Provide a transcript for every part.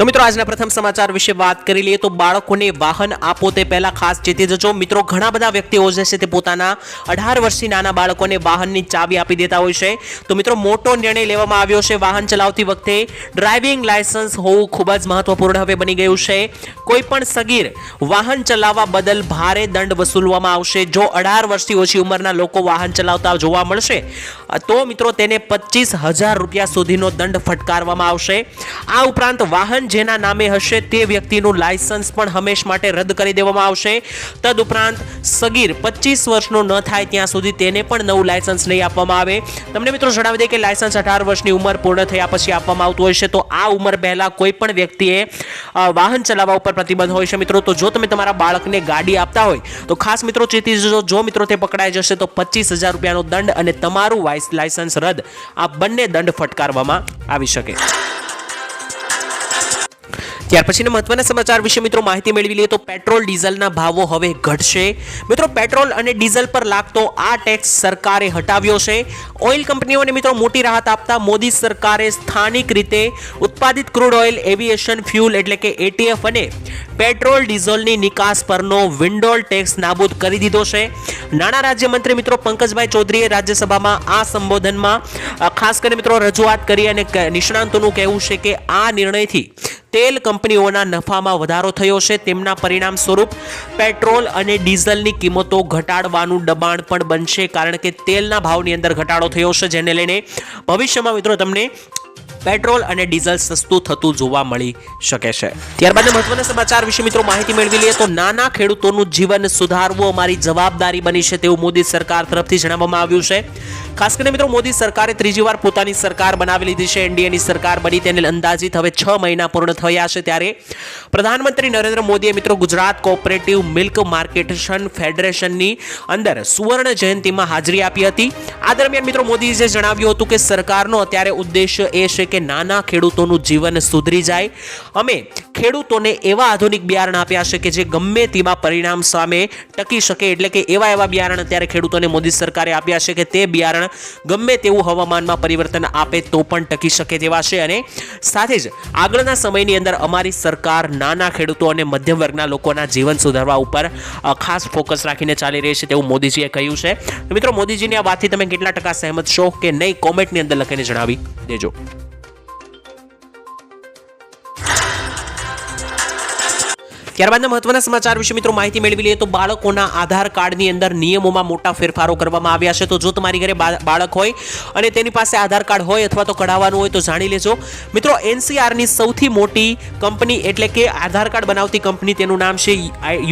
તો મિત્રો, આજના પ્રથમ સમાચાર વિશે વાત કરી લઈએ તો બાળકોને વાહન આપો તે પહેલા ખાસ ચેતી જજો. મિત્રો, ઘણા બધા વ્યક્તિઓ જે છે તે પોતાના અઢાર વર્ષથી નાના બાળકોને વાહનની ચાવી આપી દેતા હોય છે. તો મિત્રો, મોટો નિર્ણય લેવામાં આવ્યો છે વાહન ચલાવતી વખતે ડ્રાઇવિંગ લાયસન્સ હોવું ખૂબ જ મહત્વપૂર્ણ હવે બની ગયું છે. કોઈ પણ સગીર વાહન ચલાવવા બદલ ભારે દંડ વસૂલવામાં આવશે. જો અઢાર વર્ષથી ઓછી ઉંમરના લોકો વાહન ચલાવતા જોવા મળશે, તો મિત્રો તેને પચીસ હજાર રૂપિયા સુધીનો દંડ ફટકારવામાં આવશે. આ ઉપરાંત વાહન જેના નામે હશે તે વ્યક્તિનું લાયસન્સ પણ હંમેશ માટે રદ કરી દેવામાં આવશે. તદુપરાંત સગીર પચીસ વર્ષનો ન થાય ત્યાં સુધી તેને પણ નવું લાયસન્સ નહીં આપવામાં આવે. તમને મિત્રો જણાવી દે કે લાયસન્સ અઢાર વર્ષની ઉંમર પૂર્ણ થયા પછી આપવામાં આવતું હોય છે, તો આ ઉંમર પહેલાં કોઈ પણ વ્યક્તિએ વાહન ચલાવવા ઉપર પ્રતિબંધ હોય છે મિત્રો, તો જો તમે તમારા બાળકને ગાડી આપતા હોય, તો ખાસ મિત્રો ચેતી જજો, જો મિત્રો તે પકડાઈ જશે, તો પચીસ હજાર રૂપિયાનો દંડ અને તમારું વાઇસ, લાયસન્સ રદ. આ બંને દંડ ફટકારવામાં આવી શકે. ત્યાર પછીના મહત્વના સમાચાર વિશે મિત્રો માહિતી મેળવી લઈએ તો પેટ્રોલ, ડીઝલના ભાવો હવે ઘટશે. મિત્રો પેટ્રોલ અને ડીઝલ પર લાગતો આ ટેક્સ સરકારે હટાવ્યો છે. ઓઇલ કંપનીઓને મિત્રો મોટી રાહત આપતા મોદી સરકારે સ્થાનિક રીતે ઉત્પાદિત ક્રૂડ ઓઇલ, એવિએશન, ફ્યુલ એટલે કે એટીએફ અને પેટ્રોલ, ડીઝલની નિકાસ પરનો વિન્ડોલ ટેક્સ નાબૂદ કરી દીધો છે. નાણાં રાજ્યમંત્રી મિત્રો પંકજભાઈ ચૌધરીએ રાજ્યસભામાં આ સંબોધનમાં ખાસ કરીને મિત્રો રજૂઆત કરી અને નિષ્ણાંતોનું કહેવું છે કે આ નિર્ણયથી તેલ કંપનીઓના નફામાં વધારો થયો છે. તેમના પરિણામ સ્વરૂપ પેટ્રોલ અને ડીઝલની કિંમતો ઘટાડવાનું દબાણ પણ બનશે કારણ કે તેલના ભાવની અંદર ઘટાડો થયો છે, જેને લઈને ભવિષ્યમાં મિત્રો તમને પેટ્રોલ અને ડીઝલ સસ્તું થતું જોવા મળી શકે છે. ત્યારબાદ મહત્વના સમાચાર વિશે મિત્રો માહિતી મેળવી લઈએ તો નાના ખેડૂતોનું જીવન સુધારવું અમારી જવાબદારી બની છે તેવું મોદી સરકાર તરફથી જણાવવામાં આવ્યું છે. ખાસ કરીને મિત્રો, મોદી સરકારે ત્રીજી વાર પોતાની સરકાર બનાવી લીધી છે. એનડીએની સરકાર બની તેને અંદાજિત હવે છ મહિના પૂર્ણ થયા છે ત્યારે પ્રધાનમંત્રી નરેન્દ્ર મોદીએ મિત્રો, ગુજરાત કોઓપરેટિવ મિલ્ક માર્કેટેશન ફેડરેશનની અંદર સુવર્ણ જયંતિમાં હાજરી આપી હતી. આ દરમિયાન મિત્રો, મોદીએ જણાવ્યું હતું કે સરકારનો અત્યારે ઉદ્દેશ્ય એ છે કે નાના ખેડૂતોનું જીવન સુધરી જાય. અમે ખેડૂતોને એવા આધુનિક બિયારણ આપ્યા છે કે જે ગમે તેવા પરિણામ સામે ટકી શકે. એટલે કે એવા એવા બિયારણ અત્યારે ખેડૂતોને મોદી સરકારે આપ્યા છે કે તે બિયારણ ગમે તેવું હવામાનમાં પરિવર્તન આપે તો પણ ટકી શકે તેવા છે. અને સાથે જ આગળના સમયની અંદર અમારી સરકાર નાના ખેડૂતો અને મધ્યમ વર્ગના લોકોના જીવન સુધારવા ઉપર ખાસ ફોકસ રાખીને ચાલી રહી છે તેવું મોદીજીએ કહ્યું છે. મિત્રો, મોદીજીની આ વાતથી તમે કેટલા ટકા સહેમત છો કે નહીં? કોમેન્ટની અંદર લખીને જણાવી દેજો. ત્યારબાદના મહત્વના સમાચાર વિશે મિત્રો માહિતી મેળવી લઈએ તો બાળકોના આધાર કાર્ડની અંદર નિયમોમાં મોટા ફેરફારો કરવામાં આવ્યા છે. તો જો તમારી ઘરે બાળક હોય અને તેની પાસે આધાર કાર્ડ હોય અથવા તો કઢાવવાનું હોય તો જાણી લેજો. મિત્રો એનસીઆરની સૌથી મોટી કંપની એટલે કે આધાર કાર્ડ બનાવતી કંપની તેનું નામ છે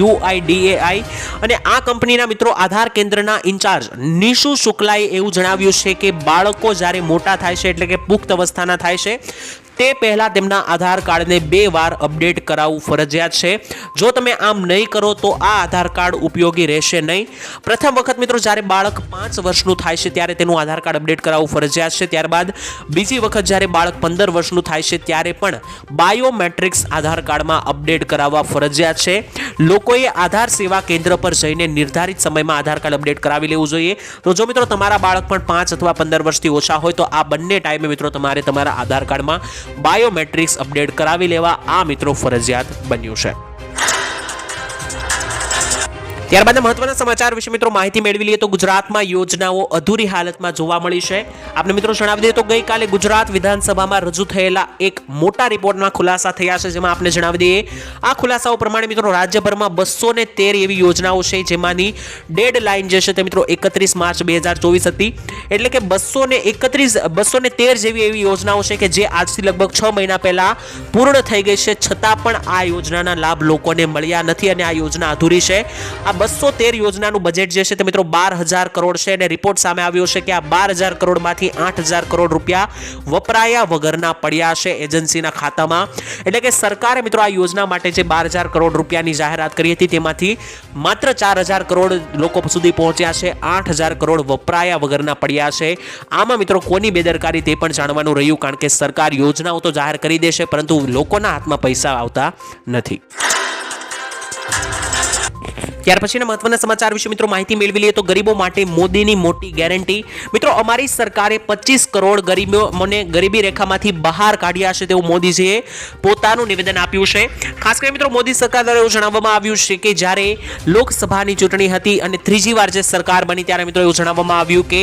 યુઆઈડીએઆઈ. અને આ કંપનીના મિત્રો આધાર કેન્દ્રના ઇન્ચાર્જ નિશુ શુક્લાએ એવું જણાવ્યું છે કે બાળકો જ્યારે મોટા થાય છે એટલે કે પુખ્ત અવસ્થાના થાય છે તે પહેલાં તેમના આધાર કાર્ડને બે વાર અપડેટ કરાવવું ફરજિયાત છે. જો તમે આમ નહીં કરો તો આ આધાર કાર્ડ ઉપયોગી રહેશે નહીં. પ્રથમ વખત મિત્રો જ્યારે બાળક પાંચ વર્ષનું થાય છે ત્યારે તેનું આધાર કાર્ડ અપડેટ કરાવવું ફરજિયાત છે. ત્યારબાદ બીજી વખત જ્યારે બાળક પંદર વર્ષનું થાય છે ત્યારે પણ બાયોમેટ્રિક્સ આધાર કાર્ડમાં અપડેટ કરાવવા ફરજિયાત છે. લોકોએ આધાર સેવા કેન્દ્ર પર જઈને નિર્ધારિત સમયમાં આધાર કાર્ડ અપડેટ કરાવી લેવું જોઈએ. તો જો મિત્રો તમારા બાળક પણ પાંચ અથવા પંદર વર્ષથી ઓછા હોય તો આ બંને ટાઈમે મિત્રો તમારે તમારા આધાર કાર્ડમાં બાયોમેટ્રિક્સ અપડેટ કરાવી લેવા આ મિત્રો ફરજિયાત બન્યું છે. ત્યારબાદ મહત્વના સમાચાર વિશે મિત્રો માહિતી મેળવી લઈએ તો ગુજરાતમાં યોજનાઓ અધૂરી હાલતમાં જોવા મળી છે. આપણે મિત્રો જણાવી દઈએ તો ગઈકાલે ગુજરાત વિધાનસભામાં રજૂ થયેલા એક મોટા રિપોર્ટમાં ખુલાસા થયા છે, જેમાં આપણે જણાવી દઈએ. આ ખુલાસાઓ પ્રમાણે મિત્રો રાજ્યભરમાં બસો ને તેર એવી યોજનાઓ છે, જેમાંની ડેડ લાઇન જે છે તે મિત્રો એકત્રીસ માર્ચ બે હજાર ચોવીસ હતી. એટલે કે બસો ને એકત્રીસ, બસો ને તેર જેવી એવી યોજનાઓ છે કે જે આજથી લગભગ છ મહિના પહેલાં પૂર્ણ થઈ ગઈ છે, છતાં પણ આ યોજનાના લાભ લોકોને મળ્યા નથી અને આ યોજના અધૂરી છે. આ બસો તેર યોજનાનું બજેટ જે છે તે મિત્રો બાર હજાર કરોડ છે અને રિપોર્ટ સામે આવ્યો છે કે આ બાર હજાર કરોડમાંથી આઠ હજાર કરોડ રૂપિયા વપરાયા વગરના પડ્યા છે એજન્સીના ખાતામાં. એટલે કે સરકારે મિત્રો આ યોજના માટે જે બાર હજાર કરોડ રૂપિયાની જાહેરાત કરી હતી તેમાંથી માત્ર ચાર હજાર કરોડ લોકો સુધી પહોંચ્યા છે આઠ હજાર કરોડ વપરાયા વગરના પડ્યા છે. આમાં મિત્રો કોની બેદરકારી તે પણ જાણવાનું રહ્યું કારણ કે સરકાર યોજનાઓ તો જાહેર કરી દેશે પરંતુ લોકોના હાથમાં પૈસા આવતા નથી. ત્યાર પછીના મહત્વના સમાચાર વિશે મિત્રો માહિતી મેળવી લઈએ તો ગરીબો માટે મોદીની મોટી ગેરંટી મિત્રો, અમારી સરકારે પચીસ કરોડ ગરીબો મને ગરીબી રેખામાંથી બહાર કાઢ્યા છે તેવું મોદીજીએ પોતાનું નિવેદન આપ્યું છે. ખાસ કરીને મિત્રો, મોદી સરકાર દ્વારા એવું જણાવવામાં આવ્યું છે કે જ્યારે લોકસભાની ચૂંટણી હતી અને ત્રીજી વાર જે સરકાર બની ત્યારે મિત્રો એવું જણાવવામાં આવ્યું કે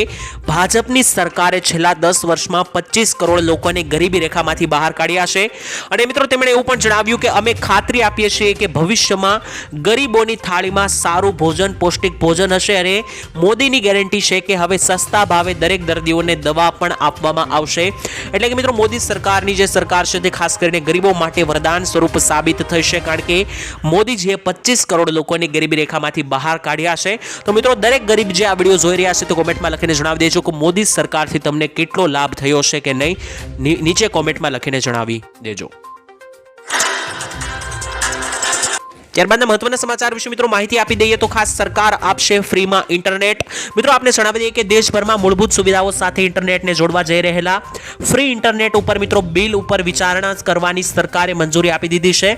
ભાજપની સરકારે છેલ્લા દસ વર્ષમાં પચીસ કરોડ લોકોને ગરીબી રેખામાંથી બહાર કાઢ્યા છે. અને મિત્રો, તેમણે એવું પણ જણાવ્યું કે અમે ખાતરી આપીએ છીએ કે ભવિષ્યમાં ગરીબોની થાળીમાં સારું ભોજન, પૌષ્ટિક ભોજન હશે અને મોદીની ગેરંટી છે કે હવે સસ્તા ભાવે દરેક દર્દીઓને દવા પણ આપવામાં આવશે. એટલે કે મિત્રો, મોદી સરકારની જે સરકાર છે તે ખાસ કરીને ગરીબો માટે વરદાન સ્વરૂપ સાબિત થશે કારણ કે મોદીજીએ પચીસ કરોડ લોકોને ગરીબી રેખામાંથી બહાર કાઢ્યા છે. તો મિત્રો, દરેક ગરીબ જે આ વીડિયો જોઈ રહ્યા છે તો કોમેન્ટમાં લખીને જણાવી દેજો કે મોદી સરકારથી તમને કેટલો લાભ થયો છે કે નહીં? નીચે કોમેન્ટમાં લખીને જણાવી દેજો. ત્યારબાદના મહત્વના સમાચાર વિશે મિત્રો માહિતી આપી દઈએ તો ખાસ સરકાર આપશે ફ્રીમાં ઇન્ટરનેટ. મિત્રો આપને જણાવી દઈએ કે દેશભરમાં મૂળભૂત સુવિધાઓ સાથે ઇન્ટરનેટને જોડવા જઈ રહેલા ફ્રી ઇન્ટરનેટ ઉપર મિત્રો બિલ ઉપર વિચારણા કરવાની સરકારે મંજૂરી આપી દીધી છે.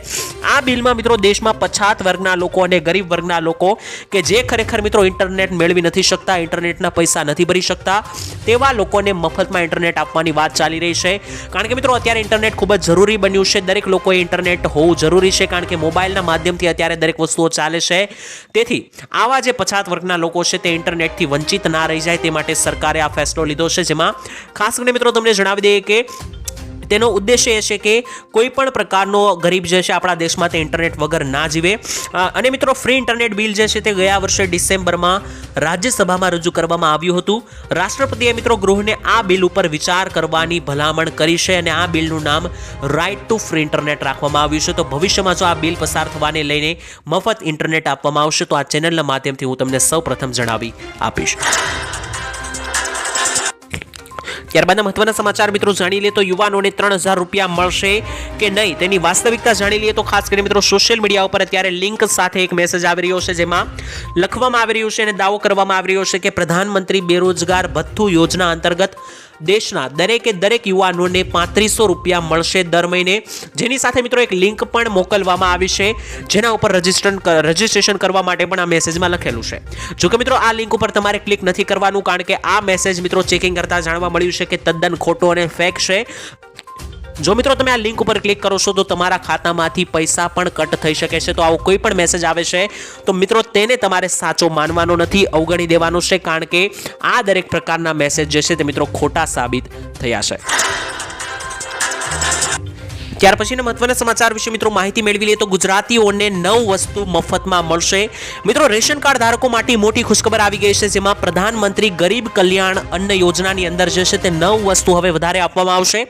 આ બિલમાં મિત્રો દેશમાં પછાત વર્ગના લોકો અને ગરીબ વર્ગના લોકો કે જે ખરેખર મિત્રો ઇન્ટરનેટ મેળવી નથી શકતા, ઇન્ટરનેટના પૈસા નથી ભરી શકતા, તેવા લોકોને મફતમાં ઇન્ટરનેટ આપવાની વાત ચાલી રહી છે. કારણ કે મિત્રો અત્યારે ઇન્ટરનેટ ખૂબ જ જરૂરી બન્યું છે. દરેક લોકોએ ઇન્ટરનેટ હોવું જરૂરી છે કારણ કે મોબાઈલના માધ્યમથી અત્યારે દરેક વસ્તુઓ ચાલે છે. તેથી, આવા જે પછાત વર્ગના લોકો છે તે ઇન્ટરનેટથી વંચિત ના રહી જાય તે માટે સરકારે આ ફેસલો લીધો છે. જેમાં ખાસ કરીને મિત્રો તમને જણાવી દઈએ કે તેનો ઉદ્દેશ્ય એ છે કે કોઈ પણ પ્રકારનો ગરીબ જે છે આપણા દેશમાં તે ઇન્ટરનેટ વગર ના જીવે. અને મિત્રો ફ્રી ઇન્ટરનેટ બિલ જે છે તે ગયા વર્ષે ડિસેમ્બરમાં રાજ્યસભામાં રજૂ કરવામાં આવ્યું હતું. રાષ્ટ્રપતિએ મિત્રો ગૃહને આ બિલ ઉપર વિચાર કરવાની ભલામણ કરી છે અને આ બિલનું નામ રાઇટ ટુ ફ્રી ઇન્ટરનેટ રાખવામાં આવ્યું છે. તો ભવિષ્યમાં જો આ બિલ પસાર થવાને લઈને મફત ઇન્ટરનેટ આપવામાં આવશે, તો આ ચેનલના માધ્યમથી હું તમને સૌ પ્રથમ જણાવી આપીશ. ત્યારબાદના મહત્વના સમાચાર મિત્રો જાણી લઈએ તો યુવાનોને ત્રણ હજાર રૂપિયા મળશે કે નહીં? તેની વાસ્તવિકતા જાણી લઈએ તો ખાસ કરીને મિત્રો સોશિયલ મીડિયા ઉપર અત્યારે લિંક સાથે એક મેસેજ આવી રહ્યો છે જેમાં લખવામાં આવી રહ્યું છે અને દાવો કરવામાં આવી રહ્યો છે કે પ્રધાનમંત્રી બેરોજગાર ભથ્થુ યોજના અંતર્ગત દેશના દરેકે દરેક યુવાનોને પાંત્રીસો રૂપિયા મળશે દર મહિને. જેની સાથે મિત્રો એક લિંક પણ મોકલવામાં આવી છે, જેના ઉપર રજિસ્ટ્રેશન રજિસ્ટ્રેશન કરવા માટે પણ આ મેસેજમાં લખેલું છે. જો કે મિત્રો આ લિંક ઉપર તમારે ક્લિક નથી કરવાનું, કારણ કે આ મેસેજ મિત્રો ચેકિંગ કરતા જાણવા મળ્યું છે કે તદ્દન ખોટો અને ફેક છે. જો મિત્રો તમે આ લિંક ઉપર ક્લિક કરો છો, તો તમારા ખાતામાંથી પૈસા પણ કટ થઈ શકે છે. તો આવો કોઈ પણ મેસેજ આવે છે, તો મિત્રો તેને તમારે સાચો માનવાનો નથી, અવગણી દેવાનો છે. કારણ કે આ દરેક પ્રકારના મેસેજ જે છે તે મિત્રો ખોટા સાબિત થયા છે. ત્યાર પછીના મહત્વના સમાચાર વિશે મિત્રો માહિતી મેળવી લઈએ તો ગુજરાતીઓને નવ વસ્તુ મફતમાં મળશે. મિત્રો, રેશન કાર્ડ ધારકો માટે મોટી ખુશખબર આવી ગઈ છે, જેમાં પ્રધાનમંત્રી ગરીબ કલ્યાણ અન્ન યોજનાની અંદર જે છે તે નવ વસ્તુ હવે વધારે આપવામાં આવશે.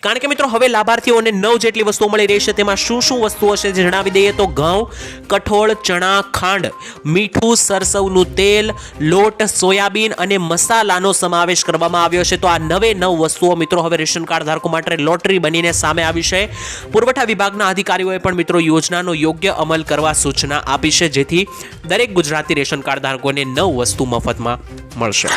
કારણ કે મિત્રો, હવે લાભાર્થીઓને નવ જેટલી વસ્તુઓ મળી રહી છે, તેમાં શું શું વસ્તુઓ છે જે જણાવી દઈએ તો ઘઉં, કઠોળ, ચણા, ખાંડ, મીઠું, સરસવનું તેલ, લોટ, સોયાબીન અને મસાલાનો સમાવેશ કરવામાં આવ્યો છે. તો આ નવે નવ વસ્તુઓ મિત્રો હવે રેશન કાર્ડ ધારકો માટે લોટરી બનીને સામે આવી છે. પુરવઠા વિભાગના અધિકારીઓએ પણ મિત્રો યોજનાનો યોગ્ય અમલ કરવા સૂચના આપી છે, જેથી દરેક ગુજરાતી રેશન કાર્ડ ધારકોને નવ વસ્તુ મફતમાં મળશે.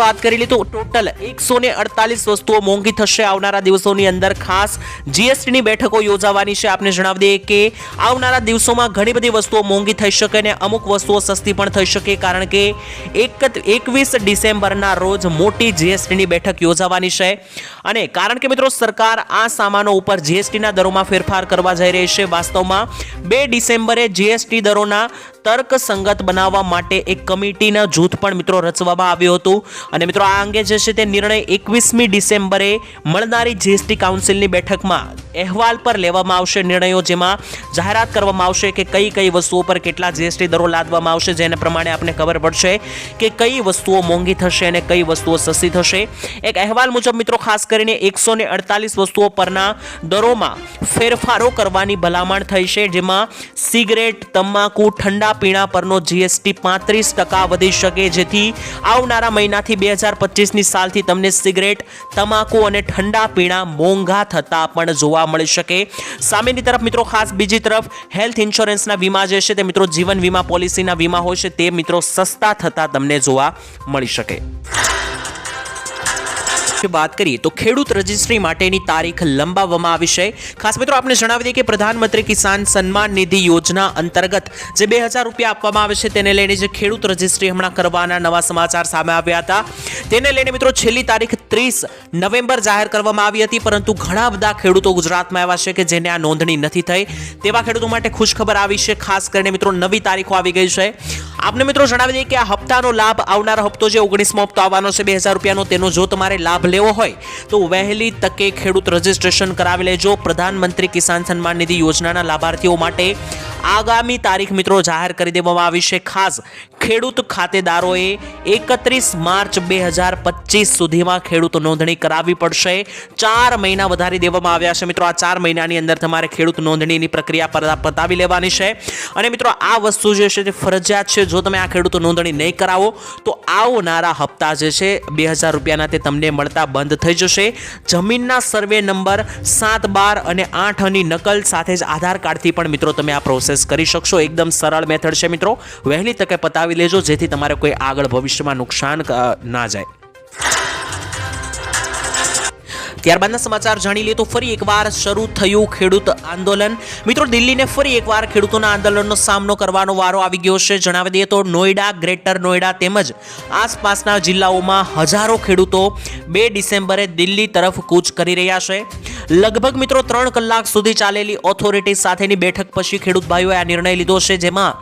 વાત કરી લીધું તો ટોટલ એકસો ને અડતાલીસ વસ્તુઓ મોંઘી થશે આવનારા દિવસોની અંદર. ખાસ જીએસટીની બેઠકો યોજાવાની છે. આપને જણાવી દઈએ કે આવનારા દિવસોમાં ઘણી બધી વસ્તુઓ મોંઘી થઈ શકે અને અમુક વસ્તુઓ સસ્તી પણ થઈ શકે, કારણ કે એક એકવીસ ડિસેમ્બરના રોજ મોટી જીએસટીની બેઠક યોજાવાની છે. અને કારણ કે મિત્રો સરકાર આ સામાનો ઉપર જીએસટીના દરોમાં ફેરફાર કરવા જઈ રહી છે, વાસ્તવમાં બે ડિસેમ્બરે જીએસટી દરોના તર્કસંગત બનાવવા માટે એક કમિટીના જૂથ પણ મિત્રો રચવામાં આવ્યું હતું. અને મિત્રો આ અંગે જે છે તે નિર્ણય એકવીસમી ડિસેમ્બરે મળનારી જીએસટી કાઉન્સિલની બેઠકમાં અહેવાલ પર લેવામાં આવશે નિર્ણયો જેમાં જાહેરાત કરવામાં આવશે કે કઈ કઈ વસ્તુઓ પર કેટલા જીએસટી દરો લાદવામાં આવશે જેને પ્રમાણે આપણે ખબર પડશે કે કઈ વસ્તુઓ મોંઘી થશે અને કઈ વસ્તુઓ સસ્તી થશે. એક અહેવાલ મુજબ મિત્રો ખાસ કરીને એકસો અડતાલીસ વસ્તુઓ પરના દરોમાં ફેરફારો કરવાની ભલામણ થઈ છે, જેમાં સિગરેટ, તમાકુ, ઠંડા પીણા પરનો જીએસટી પાંત્રીસ ટકા વધી શકે, જેથી આવનારા મહિનાથી બે હજાર પચીસની સાલથી તમને સિગરેટ, તમાકુ અને ઠંડા પીણા મોંઘા થતા પણ જોવા મળી શકે. સામેની તરફ મિત્રો ખાસ બીજી તરફ હેલ્થ ઇન્સ્યોરન્સના વીમા જે છે તે મિત્રો જીવન વીમા પોલિસીના વીમા હોય છે તે મિત્રો સસ્તા થતા તમને જોવા મળી શકે. વિશે વાત કરીએ તો ખેડૂત રજિસ્ટ્રી માટેની તારીખ લંબાવવામાં આવી છે. ખાસ મિત્રો આપણે જણાવી દઈએ કે પ્રધાનમંત્રી કિસાન સન્માન નિધિ યોજના અંતર્ગત જે બે હજાર રૂપિયા આપવામાં આવે છે, તેને લઈને જે ખેડૂત રજિસ્ટ્રી હમણાં કરવાના નવા સમાચાર સામે આવ્યા હતા. તેને લઈને મિત્રો, છેલ્લી તારીખ ત્રીસ નવેમ્બર જાહેર કરવામાં આવી હતી, પરંતુ ઘણા બધા ખેડૂતો ગુજરાતમાં આવ્યા છે કે જેને આ નોંધણી નથી થઈ. તેવા ખેડૂતો માટે ખુશખબર આવી છે, ખાસ કરીને મિત્રો, નવી તારીખો આવી ગઈ છે. આપને મિત્રો જણાવી દઈએ કે આ હપ્તાનો લાભ આવનારો હપ્તો જે ઓગણીસમો હપ્તો આવવાનો છે, બે હજાર રૂપિયાનો, તેનો જો તમારે લાભ લેવો હોય તો વહેલી તકે ખેડૂત રજીસ્ટ્રેશન કરાવી લેજો. પ્રધાનમંત્રી કિસાન સન્માન નિધિ યોજનાના લાભાર્થીઓ માટે આગામી તારીખ મિત્રો જાહેર કરી દેવામાં આવી છે ખાસ. ખેડૂત ખાતેદારોએ એકત્રીસ માર્ચ બે હજાર પચીસ સુધીમાં ખેડૂત નોંધણી કરાવવી પડશે. ચાર મહિના વધારી દેવામાં આવ્યા છે મિત્રો. આ ચાર મહિનાની અંદર તમારે ખેડૂત નોંધણીની પ્રક્રિયા પતાવી લેવાની છે. અને મિત્રો, આ વસ્તુ જે છે તે ફરજિયાત છે. જો તમે આ ખેડૂત નોંધણી નહીં કરાવો, તો આવનારા હપ્તા જે છે બે હજાર રૂપિયાના તે તમને મળતા બંધ થઈ જશે. જમીનના સર્વે નંબર સાત બાર અને આઠની નકલ સાથે જ આધાર કાર્ડથી પણ મિત્રો તમે આ પ્રોસેસ કરી શકશો. એકદમ સરળ મેથડ છે મિત્રો. વહેલી તકે પતાવી લેજો, જેથી તમારે કોઈ આગળ ભવિષ્યમાં નુકસાન ના જાય. ત્યારબાદના સમાચાર જાણી લઈએ તો ફરી એકવાર શરૂ થયું ખેડૂત આંદોલન. મિત્રો, દિલ્હીને ફરી એકવાર ખેડૂતોના આંદોલનનો સામનો કરવાનો વારો આવી ગયો છે. જણાવી દઈએ તો નોઈડા, ગ્રેટર નોઈડા તેમજ આસપાસના જિલ્લાઓમાં હજારો ખેડૂતો બે ડિસેમ્બરે દિલ્હી તરફ કૂચ કરી રહ્યા છે. લગભગ મિત્રો ત્રણ કલાક સુધી ચાલેલી ઓથોરિટી સાથેની બેઠક પછી ખેડૂત ભાઈઓએ આ નિર્ણય લીધો છે, જેમાં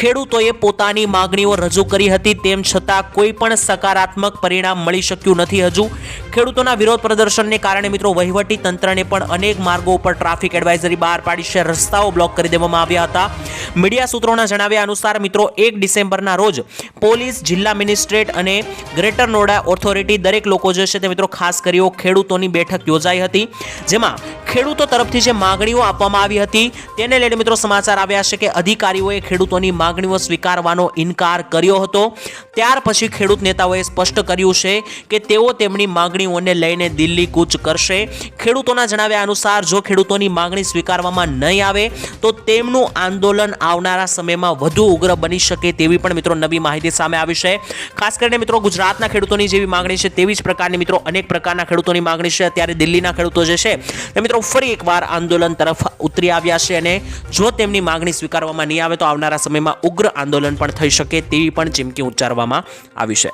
ખેડૂતોએ પોતાની માગણીઓ રજૂ કરી હતી, તેમ છતાં કોઈ પણ સકારાત્મક પરિણામ મળી શક્યું નથી હજુ. ખેડૂતોના વિરોધ પ્રદર્શનને કારણે મિત્રો વહીવટી તંત્રને પણ અનેક માર્ગો ઉપર ટ્રાફિક એડવાઇઝરી બહાર પાડી છે, રસ્તાઓ બ્લોક કરી દેવામાં આવ્યા હતા. મીડિયા સૂત્રોના જણાવ્યા અનુસાર મિત્રો એક ડિસેમ્બરના રોજ પોલીસ, જિલ્લા મેજિસ્ટ્રેટ અને ગ્રેટર નોડા ઓથોરિટી દરેક લોકો જે છે તે મિત્રો ખાસ કર્યો ખેડૂતોની બેઠક યોજાઈ હતી. જેમાં ખેડૂતો તરફથી જે માગણીઓ આપવામાં આવી હતી, તેને લઈને મિત્રો સમાચાર આવ્યા છે કે અધિકારીઓએ ખેડૂતોની માગણીઓ સ્વીકારવાનો ઇનકાર કર્યો હતો. ત્યાર પછી ખેડૂત નેતાઓએ સ્પષ્ટ કર્યું છે કે તેઓ તેમની માગણીઓને લઈને દિલ્હી કૂચ કરશે. ખેડૂતોના જણાવ્યા અનુસાર, જો ખેડૂતોની માગણી સ્વીકારવામાં નહીં આવે, તો તેમનું આંદોલન આવનારા સમયમાં વધુ ઉગ્ર બની શકે તેવી પણ મિત્રો નવી માહિતી સામે આવી છે. ખાસ કરીને મિત્રો ગુજરાતના ખેડૂતોની જેવી માગણી છે તેવી જ પ્રકારની મિત્રો અનેક પ્રકારના ખેડૂતોની માગણી છે. અત્યારે દિલ્હીના ખેડૂતો જે છે, તે મિત્રો ફરી એકવાર આંદોલન તરફ ઉતરી આવ્યા છે અને જો તેમની માગણી સ્વીકારવામાં નહીં આવે તો આવનારા સમયમાં ઉગ્ર આંદોલન પણ થઈ શકે તેવી પણ ચીમકી ઉચ્ચારવામાં આવી છે.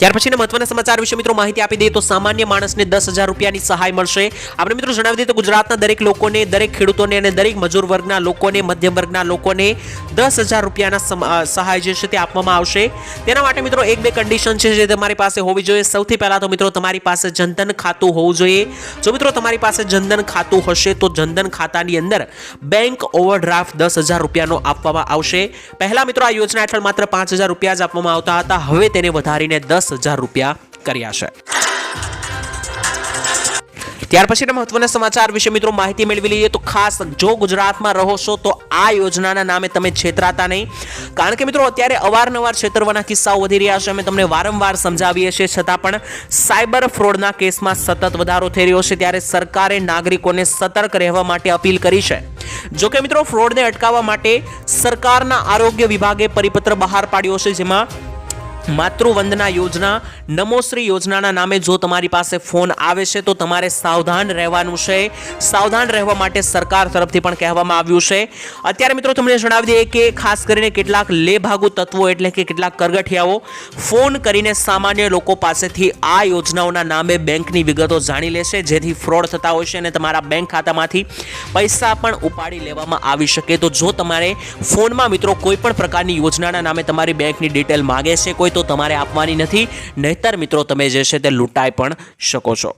ત્યાર પછીના મહત્વના સમાચાર વિશે મિત્રો માહિતી આપી દઈએ તો સામાન્ય માણસને દસ હજાર રૂપિયાની સહાય મળશે. આપણે મિત્રો જણાવી દઈએ તો ગુજરાતના દરેક લોકોને, દરેક ખેડૂતોને અને દરેક મજૂર વર્ગના લોકોને, મધ્યમ વર્ગના લોકોને દસ હજાર રૂપિયાના સહાય જે છે તે આપવામાં આવશે. તેના માટે મિત્રો એક બે કન્ડિશન છે જે તમારી પાસે હોવી જોઈએ. સૌથી પહેલાં તો મિત્રો તમારી પાસે જનધન ખાતું હોવું જોઈએ. જો મિત્રો તમારી પાસે જનધન ખાતું હશે તો જનધન ખાતાની અંદર બેંક ઓવરડ્રાફ્ટ દસ હજાર રૂપિયાનો આપવામાં આવશે. પહેલા મિત્રો આ યોજના હેઠળ માત્ર પાંચ હજાર રૂપિયા જ આપવામાં આવતા હતા. હવે તેને વધારીને દસ હજાર રૂપિયા કર્યા છે. ત્યાર પછીના મહત્વના સમાચાર વિશે મિત્રો માહિતી મેળવી લઈએ તો ખાસ જો ગુજરાતમાં રહો છો તો આ યોજનાના નામે તમે છેતરાતા નહીં. કારણ કે મિત્રો અત્યારે અવારનવાર છેતરવાના કિસ્સાઓ વધી રહ્યા છે. અમે તમને વારંવાર સમજાવીએ છીએ. છતાં પણ સાયબર ફ્રોડના કેસમાં સતત વધારો થઈ રહ્યો છે. ત્યારે સરકારે નાગરિકોને સતર્ક રહેવા માટે અપીલ કરી છે. જો કે મિત્રો ફ્રોડને અટકાવવા માટે સરકારના આરોગ્ય વિભાગે પરિપત્ર બહાર પાડ્યો છે, જેમાં માતૃવંદના યોજના, નમોશ્રી યોજનાના નામે જો તમારી પાસે ફોન આવે છે, તો તમારે સાવધાન રહેવાનું છે. સાવધાન રહેવા માટે સરકાર તરફથી પણ કહેવામાં આવ્યું છે. અત્યારે મિત્રો તમને જણાવી દઈએ કે ખાસ કરીને કેટલાક લેભાગુ તત્વો એટલે કે કેટલાક કરગઠિયાઓ ફોન કરીને સામાન્ય લોકો પાસેથી આ યોજનાઓના નામે બેંકની વિગતો જાણી લેશે જેથી ફ્રોડ થતા હોય છે અને તમારા બેંક ખાતામાંથી પૈસા પણ ઉપાડી લેવામાં આવી શકે. તો જો તમારે ફોનમાં મિત્રો કોઈ પણ પ્રકારની યોજનાના નામે તમારી બેંકની ડિટેલ માગે છે, કોઈ તો તમારે આપવાની નથી. નહીતર મિત્રો તમે જે છે તે લૂંટાઈ પણ શકો છો.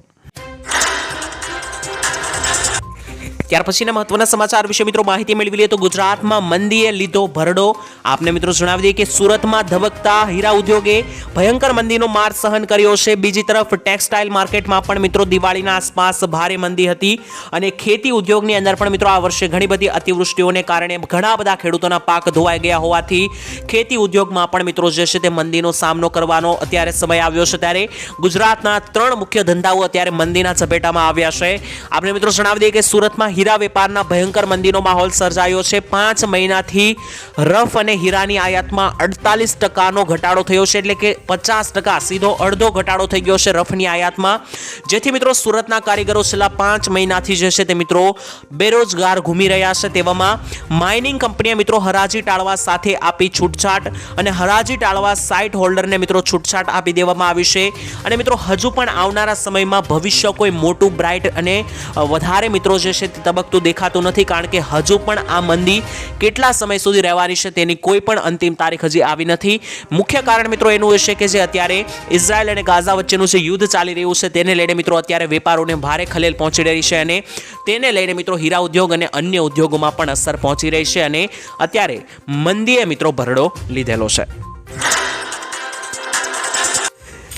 ત્યાર પછીના મહત્વના સમાચાર વિશે મિત્રો માહિતી મેળવી લઈએ તો ગુજરાતમાં મંદીએ લીધો ભરડો. આપને મિત્રો જણાવી દઈએ કે સુરતમાં ધબકતા હીરા ઉદ્યોગે ભયંકર મંદીનો માર સહન કર્યો છે. બીજી તરફ ટેક્સટાઇલ માર્કેટમાં પણ મિત્રો દિવાળીના આસપાસ ભારે મંદી હતી અને ખેતી ઉદ્યોગની અંદર પણ મિત્રો આ વર્ષે ઘણી બધી અતિવૃષ્ટિઓને કારણે ઘણા બધા ખેડૂતોના પાક ધોવાઈ ગયા હોવાથી ખેતી ઉદ્યોગમાં પણ મિત્રો જે છે તે મંદીનો સામનો કરવાનો અત્યારે સમય આવ્યો છે. ત્યારે ગુજરાતના ત્રણ મુખ્ય ધંધાઓ અત્યારે મંદીના ચપેટામાં આવ્યા છે. આપણે મિત્રો જણાવી દઈએ કે સુરતમાં હીરા વેપારના ભયંકર મંદીનો માહોલ સર્જાયો છે. પાંચ મહિનાથી રફ અને હીરાની આયાતમાં અડતાલીસ ટકાનો ઘટાડો થયો છે. એટલે કે પચાસ ટકા, સીધો અડધો ઘટાડો થઈ ગયો છે રફની આયાતમાં. જેથી મિત્રો સુરતના કારીગરો છેલ્લા પાંચ મહિનાથી જે છે તે મિત્રો બેરોજગાર ઘૂમી રહ્યા છે. તેવામાં માઇનિંગ કંપનીએ મિત્રો હરાજી ટાળવા સાથે આપી છૂટછાટ અને હરાજી ટાળવા સાઇટ હોલ્ડરને મિત્રો છૂટછાટ આપી દેવામાં આવી છે. અને મિત્રો હજુ પણ આવનારા સમયમાં ભવિષ્ય કોઈ મોટું, બ્રાઇટ અને વધારે મિત્રો જે છે તે તબકતું દેખાતું નથી કારણ કે હજુ પણ આ મંદી કેટલા સમય સુધી રહેવાની છે તેની કોઈ પણ અંતિમ તારીખ હજી આવી નથી. મુખ્ય કારણ મિત્રો એનું છે કે જે અત્યારે ઇઝરાયલ અને ગાઝા વચ્ચેનું જે યુદ્ધ ચાલી રહ્યું છે તેને લઈને મિત્રો અત્યારે વેપારોને ભારે ખલેલ પહોંચી રહી છે અને તેને લઈને મિત્રો હીરા ઉદ્યોગ અને અન્ય ઉદ્યોગોમાં પણ અસર પહોંચી રહી છે અને અત્યારે મંદીએ મિત્રો ભરડો લીધેલો છે.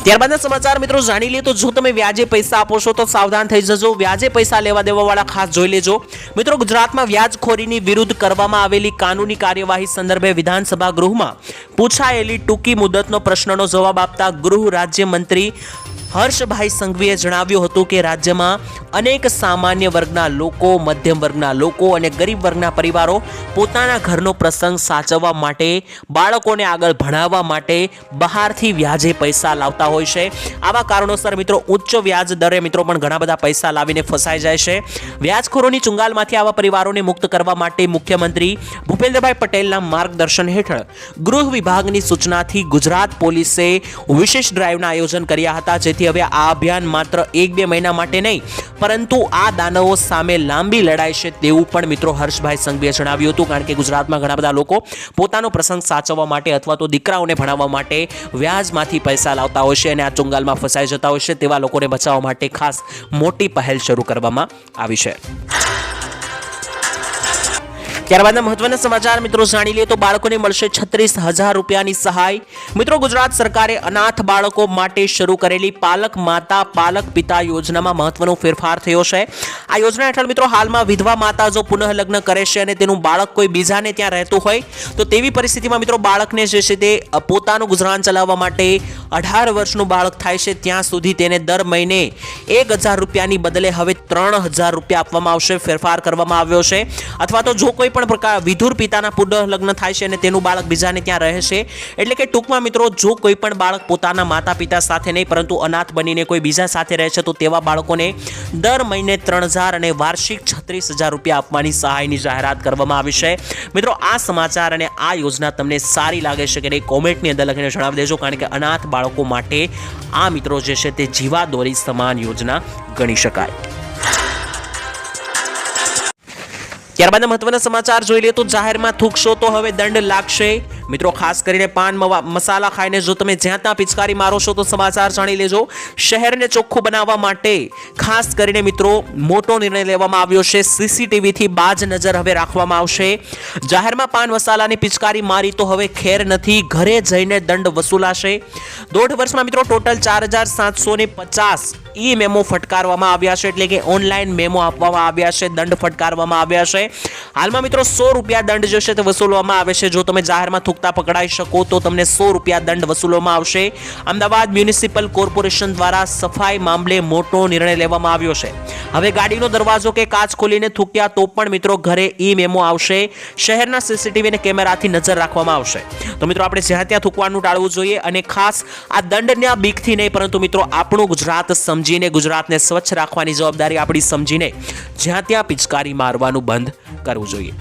ત્યારબાદના સમાચાર મિત્રો જાણી લઈએ તો જો તમે વ્યાજે પૈસા આપો છો તો સાવધાન થઈ જજો. વ્યાજે પૈસા લેવા દેવા વાળા ખાસ જોઈ લેજો. મિત્રો ગુજરાતમાં વ્યાજખોરીની વિરુદ્ધ કરવામાં આવેલી કાનૂની કાર્યવાહી સંદર્ભે વિધાનસભા ગૃહમાં પૂછાયેલી ટૂંકી મુદતનો પ્રશ્નનો જવાબ આપતા ગૃહ રાજ્યમંત્રી હર્ષભાઈ સંઘવીએ જણાવ્યું હતું કે રાજ્યમાં અનેક સામાન્ય વર્ગના લોકો, મધ્યમ વર્ગના લોકો અને ગરીબ વર્ગના પરિવારો પોતાના ઘરનો પ્રસંગ સાચવવા માટે, બાળકોને આગળ ભણાવવા માટે બહારથી વ્યાજે પૈસા લાવતા હોય છે. આવા કારણોસર મિત્રો, ઉચ્ચ વ્યાજ દરે મિત્રો પણ ઘણા બધા પૈસા લાવીને ફસાઈ જાય છે. વ્યાજખોરોની ચુંગાલમાંથી આવા પરિવારોને મુક્ત કરવા માટે મુખ્યમંત્રી ભૂપેન્દ્રભાઈ પટેલના માર્ગદર્શન હેઠળ ગૃહ વિભાગની સૂચનાથી ગુજરાત પોલીસે વિશેષ ડ્રાઈવના આયોજન કર્યા હતા, જેથી હવે આ અભિયાન માત્ર એક બે મહિના માટે નહીં, પરંતુ આ દાનવો સામે લાંબી લડાઈ છે તેવું પણ મિત્રો હર્ષભાઈ સંઘવીએ જણાવ્યું હતું, કારણ કે ગુજરાતમાં ઘણા બધા લોકો પોતાનો પ્રસંગ સાચવવા માટે અથવા તો દીકરાઓને ભણાવવા માટે વ્યાજમાંથી પૈસા લાવતા હોય છે અને આ ચુંગાલમાં ફસાઈ જતા હોય છે, તેવા લોકોને બચાવવા માટે ખાસ મોટી પહેલ શરૂ કરવામાં આવી છે. ત્યારબાદના મહત્વના સમાચાર મિત્રો જાણી લઈએ તો બાળકોને મળશે છત્રીસ હજાર રૂપિયાની સહાય. મિત્રો ગુજરાત સરકારે અનાથ બાળકો માટે શરૂ કરેલી પાલક માતા પાલક પિતા યોજનામાં મહત્વનો ફેરફાર થયો છે. આ યોજના હેઠળ મિત્રો હાલમાં વિધવા માતા જો પુનઃ લગ્ન કરે છે અને તેનું બાળક કોઈ બીજાને ત્યાં રહેતું હોય, તો તેવી પરિસ્થિતિમાં મિત્રો બાળકને જે છે તે પોતાનું ગુજરાન ચલાવવા માટે અઢાર વર્ષનું બાળક થાય છે. ત્યાં સુધી તેને દર મહિને એક હજાર રૂપિયાની બદલે હવે ત્રણ હજાર રૂપિયા આપવામાં આવશે. ફેરફાર કરવામાં આવ્યો છે. અથવા તો જો કોઈ પણ પ્રકાર વિધુર પિતાના પુનઃ લગ્ન થાય છે અને તેનું બાળક બીજાને ત્યાં રહે છે. એટલે કે ટૂંકમાં મિત્રો, જો કોઈ પણ બાળક પોતાના માતા પિતા સાથે નહીં, પરંતુ અનાથ બનીને કોઈ બીજા સાથે રહે છે, તો તેવા બાળકોને દર મહિને ત્રણ હજાર અને વાર્ષિક છત્રીસ હજાર રૂપિયા આપવાની સહાયની જાહેરાત કરવામાં આવી છે. મિત્રો, આ સમાચાર અને આ યોજના તમને સારી લાગે છે કે નહીં, કોમેન્ટની અંદર લખીને જણાવી દેજો, કારણ કે અનાથ બાળકો માટે આ મિત્રો જે છે તે જીવાદોરી સમાન યોજના ગણી શકાય. ત્યારબાદ મહત્વના સમાચાર જોઈ લઈએ તો જાહેરમાં થૂકશો તો હવે દંડ લાગશે. મિત્રો, ખાસ કરીને પાન મસાલા ખાઈને જો તમે જ્યાં ત્યાં પિચકારી મારો છો તો સમાચાર જાણી લેજો. શહેરને ચોખ્ખું બનાવવા માટે ખાસ કરીને મિત્રો, મોટો નિર્ણય લેવામાં આવ્યો છે. સીસીટીવીથી બાજ નજર હવે રાખવામાં આવશે. જાહેરમાં પાન મસાલાની પિચકારી મારી તો હવે ખેર નથી. ઘરે જઈને દંડ વસૂલાશે. દોઢ વર્ષમાં મિત્રો, ટોટલ ચાર હજાર સાતસો પચાસ ઈ મેમો ફટકારવામાં આવ્યા છે. એટલે કે ઓનલાઈન મેમો આપવામાં આવ્યા છે, દંડ ફટકારવામાં આવ્યા છે. હાલમાં મિત્રો, સો રૂપિયા દંડ જે છે તે વસૂલવામાં આવે છે. જો તમે જાહેરમાં થૂકતા રોકતા પકડાઈ શકો તો તમને સો રૂપિયા દંડ વસૂલવામાં આવશે. અમદાવાદ મ્યુનિસિપલ કોર્પોરેશન દ્વારા સફાઈ મામલે મોટો નિર્ણય લેવામાં આવ્યો છે. હવે ગાડીનો દરવાજો કે કાચ ખોલીને થૂક્યા તો પણ મિત્રો ઘરે ઈ મેમો આવશે. શહેરના સીસીટીવી અને કેમેરાથી નજર રાખવામાં આવશે. તો મિત્રો આપણે જ્યાં ત્યાં થૂકવાનું ટાળવું જોઈએ અને ખાસ આ દંડના બીકથી નહીં, પરંતુ મિત્રો આપણું ગુજરાત સમજીને, ગુજરાતને સ્વચ્છ રાખવાની જવાબદારી આપણી સમજીને જ્યાં ત્યાં પિચકારી મારવાનું બંધ કરવું જોઈએ.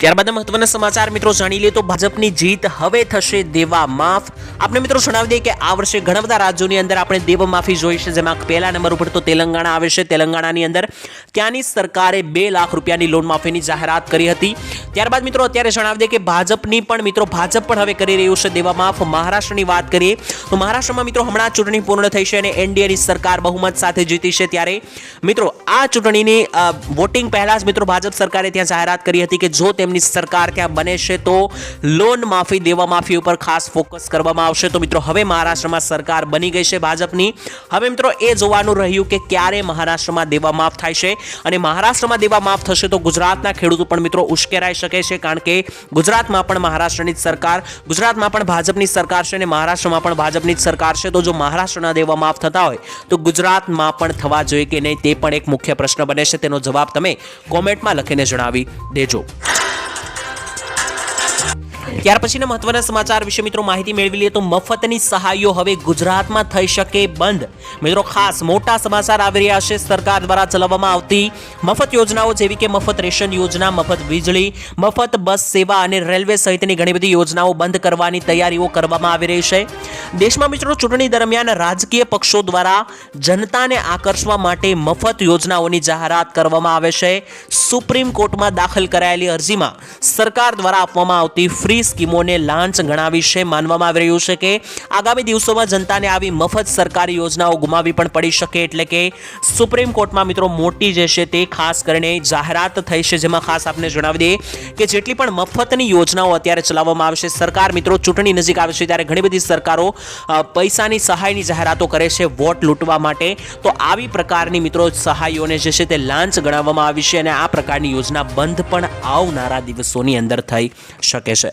ત્યારબાદ મહત્વના સમાચાર મિત્રો જાણી લઈએ તો ભાજપની જીત હવે થશે દેવા માફ. આપણે મિત્રો જણાવી દઈએ કે આ વર્ષે ઘણા બધા રાજ્યોની અંદર આપણે દેવ માફી જોઈ છે, જેમાં પહેલા નંબર ઉપર તો તેલંગાણા આવે છે. તેલંગાણાની અંદર ત્યાંની સરકારે બે લાખ રૂપિયાની લોન માફીની જાહેરાત કરી હતી. ત્યારબાદ મિત્રો અત્યારે જણાવી દઈએ કે ભાજપની પણ મિત્રો, ભાજપ પણ હવે કરી રહ્યું છે દેવા માફ. મહારાષ્ટ્રની વાત કરીએ તો મહારાષ્ટ્રમાં મિત્રો હમણાં ચૂંટણી પૂર્ણ થઈ છે અને એનડીએની સરકાર બહુમત સાથે જીતી છે. ત્યારે મિત્રો આ ચૂંટણીની વોટિંગ પહેલાં જ મિત્રો ભાજપ સરકારે ત્યાં જાહેરાત કરી હતી કે જો તેમની સરકાર ક્યાં બને છે તો લોન માફી દેવા માફી ઉપર ખાસ ફોકસ કરવામાં આવશે. તો મિત્રો, હવે મહારાષ્ટ્રમાં સરકાર બની ગઈ છે ભાજપની. હવે મિત્રો, એ જોવાનું રહ્યું કે ક્યારે મહારાષ્ટ્રમાં દેવા માફ થાય છે. અને મહારાષ્ટ્રમાં દેવા માફ થશે તો ગુજરાતના ખેડૂતો પણ મિત્રો ઉશ્કેરાઈ શકે છે, કારણ કે ગુજરાતમાં પણ મહારાષ્ટ્રની જ સરકાર, ગુજરાતમાં પણ ભાજપની સરકાર છે અને મહારાષ્ટ્રમાં પણ ભાજપની જ સરકાર છે. તો જો મહારાષ્ટ્રના દેવા માફ થતા હોય, તો ગુજરાતમાં પણ થવા જોઈએ કે નહીં, તે પણ એક મુખ્ય પ્રશ્ન બને છે. તેનો જવાબ તમે કોમેન્ટમાં લખીને જણાવી દેજો. ત્યાર પછીના મહત્વના સમાચાર વિશે મિત્રો માહિતી મેળવી લઈએ તો મફતની સહાયો હવે ગુજરાતમાં થઈ શકે બંધ. મિત્રો ખાસ મોટા સમાચાર આવી રહ્યા છે. સરકાર દ્વારા ચલાવવામાં આવતી મફત યોજનાઓ જેવી કે મફત રેશન યોજના, મફત વીજળી, મફત બસ સેવા અને રેલવે સહિતની ઘણી બધી યોજનાઓ બંધ કરવાની તૈયારીઓ કરવામાં આવી રહી છે. દેશમાં મિત્રો ચૂંટણી દરમિયાન રાજકીય પક્ષો દ્વારા જનતાને આકર્ષવા માટે મફત યોજનાઓની જાહેરાત કરવામાં આવે છે. સુપ્રીમ કોર્ટમાં દાખલ કરાયેલી અરજીમાં સરકાર દ્વારા આપવામાં આવતી ફ્રી સ્કીમોને લાંચ ગણાવી છે. માનવામાં આવી રહ્યું છે કે આગામી દિવસોમાં જનતાને આવી મફત સરકારી યોજનાઓ ગુમાવી પણ પડી શકે. એટલે કે સુપ્રીમ કોર્ટમાં મિત્રો મોટી જે છે તે ખાસ કરીને જાહેરાત થઈ છે. જેમાં ખાસ આપને જણાવી દઈએ કે જેટલી પણ મફતની યોજનાઓ અત્યારે ચલાવવામાં આવશે, સરકાર મિત્રો ચૂંટણી નજીક આવે છે ત્યારે ઘણી બધી સરકારો પૈસાની સહાયની જાહેરાતો કરે છે વોટ લૂંટવા માટે. તો આવી પ્રકારની મિત્રો સહાયોને જે છે તે લાંચ ગણાવવામાં આવી છે અને આ પ્રકારની યોજના બંધ પણ આવનારા દિવસોની અંદર થઈ શકે છે.